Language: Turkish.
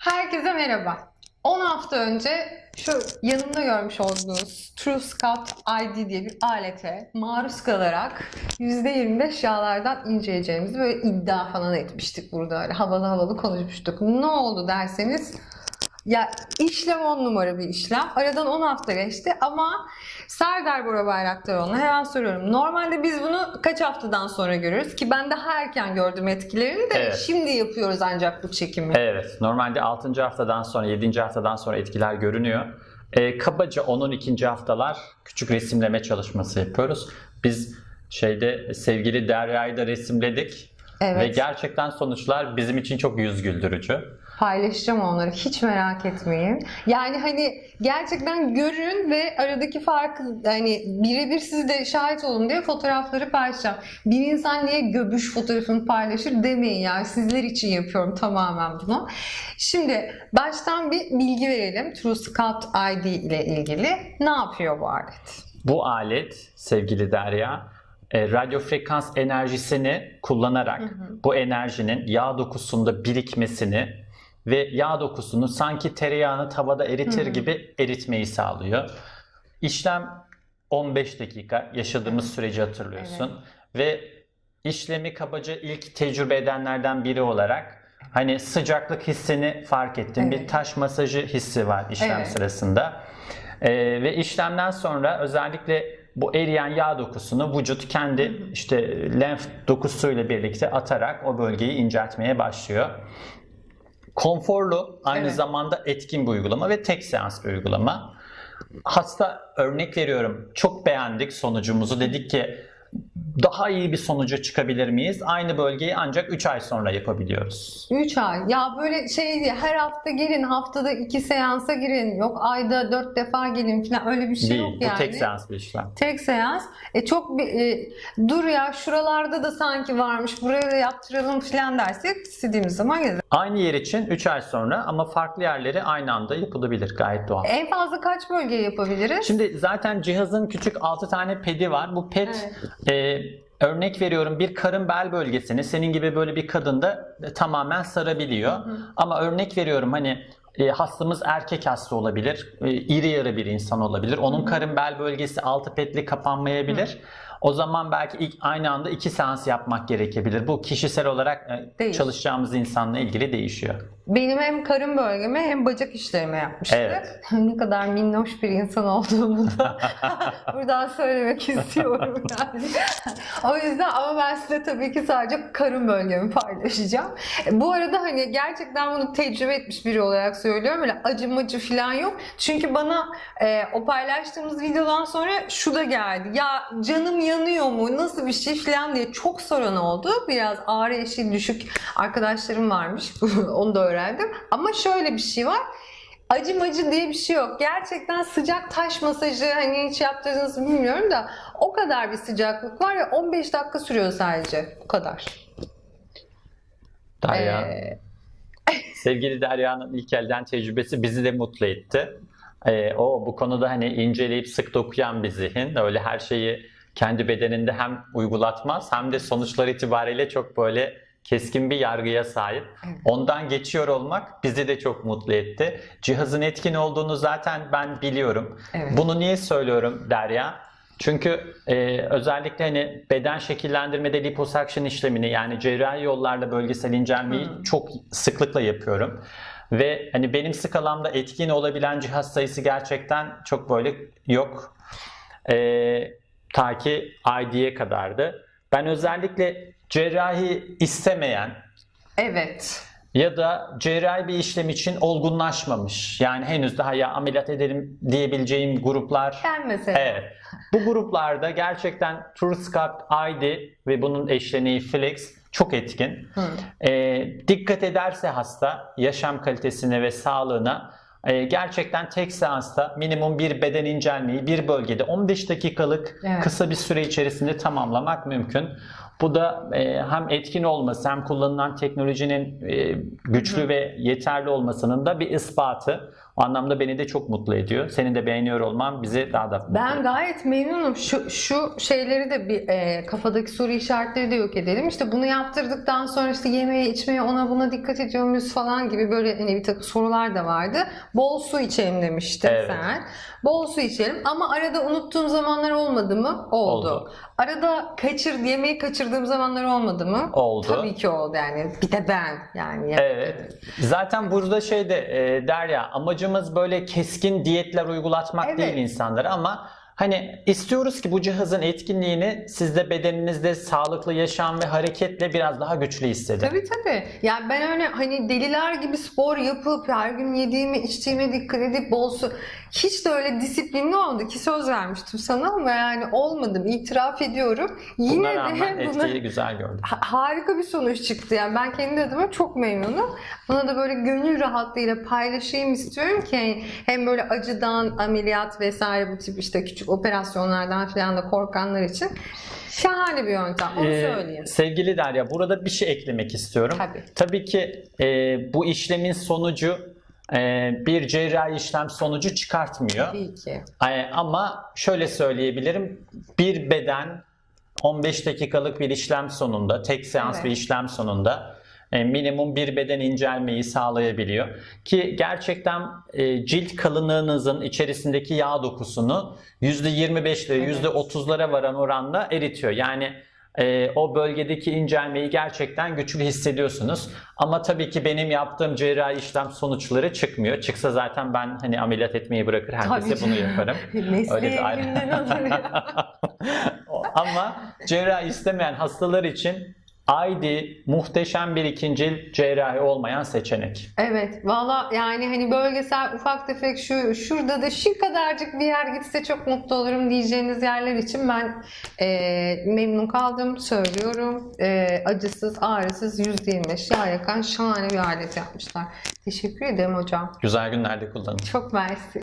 Herkese merhaba. 10 hafta önce şu yanımda görmüş olduğunuz TrueSculpt ID diye bir alete maruz kalarak %25 yağlardan inceleyeceğimizi böyle iddia falan etmiştik burada. Öyle havalı havalı konuşmuştuk. Ne oldu derseniz ya işlem 10 numara bir işlem. Aradan 10 hafta geçti ama Serdar Bora Bayraktaroğlu'na hemen soruyorum. Normalde biz bunu kaç haftadan sonra görürüz ki ben daha erken gördüm etkilerini de Evet. şimdi yapıyoruz ancak bu çekimi. Evet, normalde 6. haftadan sonra, 7. haftadan sonra etkiler görünüyor. Ee, kabaca 10-12. haftalar küçük resimleme çalışması yapıyoruz. Biz şeyde sevgili Derya'yı da resimledik Evet. ve gerçekten sonuçlar bizim için çok yüz güldürücü. Paylaşacağım onları hiç merak etmeyin. Yani hani gerçekten görün ve aradaki farkı hani birebir siz de şahit olun diye fotoğrafları paylaşacağım. Bir insan niye göbüş fotoğrafını paylaşır demeyin yani sizler için yapıyorum tamamen bunu. Şimdi baştan bir bilgi verelim TrueSculpt ID ile ilgili. Ne yapıyor bu alet? Bu alet sevgili Derya, e, radyo frekans enerjisini kullanarak bu enerjinin yağ dokusunda birikmesini ve yağ dokusunu sanki tereyağını tavada eritir gibi eritmeyi sağlıyor. İşlem 15 dakika yaşadığımız süreci hatırlıyorsun ve işlemi kabaca ilk tecrübe edenlerden biri olarak hani sıcaklık hissini fark ettim. Evet. Bir taş masajı hissi var işlem Evet. sırasında. Ee, ve işlemden sonra özellikle bu eriyen yağ dokusunu vücut kendi işte lenf dokusuyla birlikte atarak o bölgeyi inceltmeye başlıyor. Konforlu, aynı Evet. zamanda etkin bir uygulama ve tek seans bir uygulama. Hasta örnek veriyorum. Çok beğendik sonucumuzu. Dedik ki daha iyi bir sonuca çıkabilir miyiz? Aynı bölgeyi ancak 3 ay sonra yapabiliyoruz. 3 ay. Ya böyle şey her hafta gelin, haftada 2 seansa girin. Yok ayda 4 defa gelin falan öyle bir şey Değil. yok Bu yani. tek seans bir işlem. Tek seans. E çok bir, e, dur ya şuralarda da sanki varmış buraya da yaptıralım falan dersek istediğimiz zaman geliriz. Aynı yer için 3 ay sonra ama farklı yerleri aynı anda yapılabilir gayet doğal. En fazla kaç bölge yapabiliriz? Şimdi zaten cihazın küçük 6 tane pedi var. Bu ped e, örnek veriyorum bir karın bel bölgesini senin gibi böyle bir kadında e, tamamen sarabiliyor. Ama örnek veriyorum hani e, hastamız erkek hasta olabilir, e, iri yarı bir insan olabilir. Onun karın bel bölgesi altı pedli kapanmayabilir. O zaman belki ilk aynı anda iki seans yapmak gerekebilir. Bu kişisel olarak e, çalışacağımız insanla ilgili değişiyor. Benim hem karın bölgeme hem bacak işlerime yapmıştı. Evet. ne kadar minnoş bir insan olduğumu da buradan söylemek istiyorum yani. o yüzden ama ben size tabii ki sadece karın bölgemi paylaşacağım. E, Bu arada hani gerçekten bunu tecrübe etmiş biri olarak söylüyorum. Öyle acımacı falan yok. Çünkü bana e, o paylaştığımız videodan sonra şu da geldi. Ya canım yanıyor mu? Nasıl bir şey falan diye çok soran oldu. Biraz ağrı eşiği düşük arkadaşlarım varmış. Onu da öğrendim. Ama şöyle bir şey var. Acımacı diye bir şey yok. Gerçekten sıcak taş masajı hani hiç yaptırdığınızı bilmiyorum da o kadar bir sıcaklık var ya 15 dakika sürüyor sadece. Bu kadar. Derya. Ee, Sevgili Derya'nın ilk elden tecrübesi bizi de mutlu etti. Ee, o bu konuda hani inceleyip sık dokuyan bir zihin. Öyle her şeyi kendi bedeninde hem uygulatmaz hem de sonuçlar itibariyle çok böyle keskin bir yargıya sahip. Evet. Ondan geçiyor olmak bizi de çok mutlu etti. Cihazın etkin olduğunu zaten ben biliyorum. Evet. Bunu niye söylüyorum Derya? Çünkü e, özellikle hani beden şekillendirmede liposuction işlemini yani cerrahi yollarla bölgesel incelmeyi Hı. çok sıklıkla yapıyorum. Ve hani benim skalamda etkin olabilen cihaz sayısı gerçekten çok böyle yok. E, ta ki ID'ye kadardı. Ben özellikle cerrahi istemeyen evet. ya da cerrahi bir işlem için olgunlaşmamış yani henüz daha ya ameliyat edelim diyebileceğim gruplar Ben mesela. Evet. Bu gruplarda gerçekten TrueSculpt ID ve bunun eşleneği Flex çok etkin. Ee, dikkat ederse hasta yaşam kalitesine ve sağlığına e, gerçekten tek seansta minimum bir beden incelmeyi bir bölgede 15 dakikalık Evet. kısa bir süre içerisinde tamamlamak mümkün. Bu da e, hem etkin olması hem kullanılan teknolojinin e, güçlü ve yeterli olmasının da bir ispatı. O anlamda beni de çok mutlu ediyor. Senin de beğeniyor olman bizi daha da mutlu Ben ediyor. gayet memnunum. Şu, şu şeyleri de bir e, kafadaki soru işaretleri de yok edelim. İşte bunu yaptırdıktan sonra işte yemeğe içmeye ona buna dikkat ediyor muyuz falan gibi böyle hani bir takım sorular da vardı. Bol su içelim demiştin Evet. sen. Bol su içelim ama arada unuttuğum zamanlar olmadı mı? Oldu. Oldu. Arada kaçır, yemeği kaçırdığım zamanlar olmadı mı? Oldu. Tabii ki oldu yani. Bir de ben yani. Evet. Zaten burada şey de e, Derya amacımız böyle keskin diyetler uygulatmak Evet. değil insanlara ama hani istiyoruz ki bu cihazın etkinliğini sizde bedeninizde sağlıklı yaşam ve hareketle biraz daha güçlü hissedin. Tabii tabii. Yani ben öyle hani deliler gibi spor yapıp her gün yediğime içtiğime dikkat edip bol su hiç de öyle disiplinli oldu ki söz vermiştim sana ama yani olmadım itiraf ediyorum. Buna Yine rağmen de buna etkiyi güzel gördüm. ha- harika bir sonuç çıktı. Yani ben kendi adıma çok memnunum. Buna da böyle gönül rahatlığıyla paylaşayım istiyorum ki hem böyle acıdan ameliyat vesaire bu tip işte küçük operasyonlardan falan da korkanlar için şahane bir yöntem. Onu Ee, söyleyeyim. sevgili Derya burada bir şey eklemek istiyorum. Tabii. Tabii ki e, bu işlemin sonucu e, bir cerrahi işlem sonucu çıkartmıyor. Tabii ki. E, ama şöyle söyleyebilirim. Bir beden 15 dakikalık bir işlem sonunda, tek seans Evet. bir işlem sonunda minimum bir beden incelmeyi sağlayabiliyor. Ki gerçekten e, cilt kalınlığınızın içerisindeki yağ dokusunu %25'lere, Evet. %30'lara varan oranda eritiyor. Yani e, o bölgedeki incelmeyi gerçekten güçlü hissediyorsunuz. Ama tabii ki benim yaptığım cerrahi işlem sonuçları çıkmıyor. Çıksa zaten ben hani ameliyat etmeyi bırakır herkese Tabii bunu canım. yaparım. Mesleği Öyle ayrı- alır. Ama cerrahi istemeyen hastalar için ID muhteşem bir ikinci cerrahi olmayan seçenek. Evet valla yani hani bölgesel ufak tefek şu şurada da şu kadarcık bir yer gitse çok mutlu olurum diyeceğiniz yerler için ben e, memnun kaldım söylüyorum. E, acısız ağrısız %25 yağ yakan şahane bir alet yapmışlar. Teşekkür ederim hocam. Güzel günlerde kullanın. Çok mersi.